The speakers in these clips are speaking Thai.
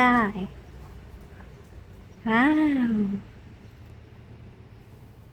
ได้ ว้าว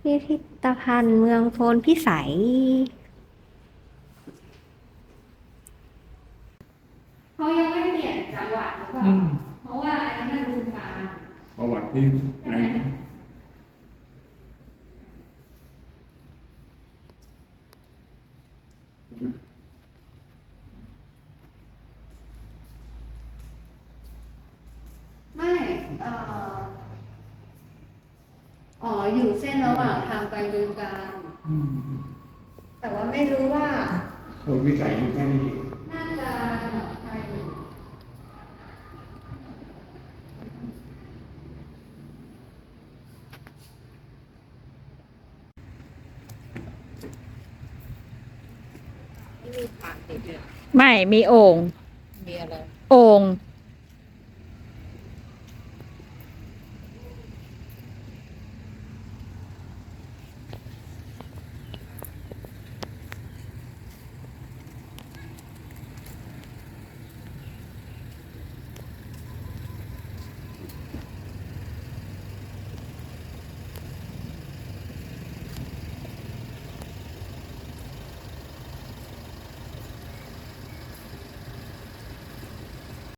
พิพิธภัณฑ์เมืองโพนพิสัย เขายังไม่เปลี่ยนจังหวัดหรือเปล่าอืมเพราะว่าอันนี้มันดูการประวัติที่ไหน ไม่ เอ่ออ๋ออยู่เส้นระหว่างทางไปบึงการ อืมแต่ว่าไม่รู้ว่า คนวิสัยอยู่แค่นี้ น่าจะไปมีปากติดเลยไม่มีโอ่งมีอะไร โอ่ง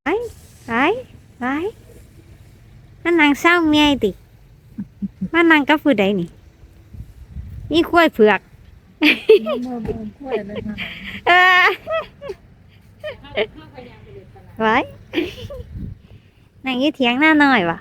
ไป ไปไปนั่นนางเศร้าเมียติม่านางกับผู้ใดนี่นี่กล้วยเผือกไปนางอยี่เทียงหน้าหน่อยวะ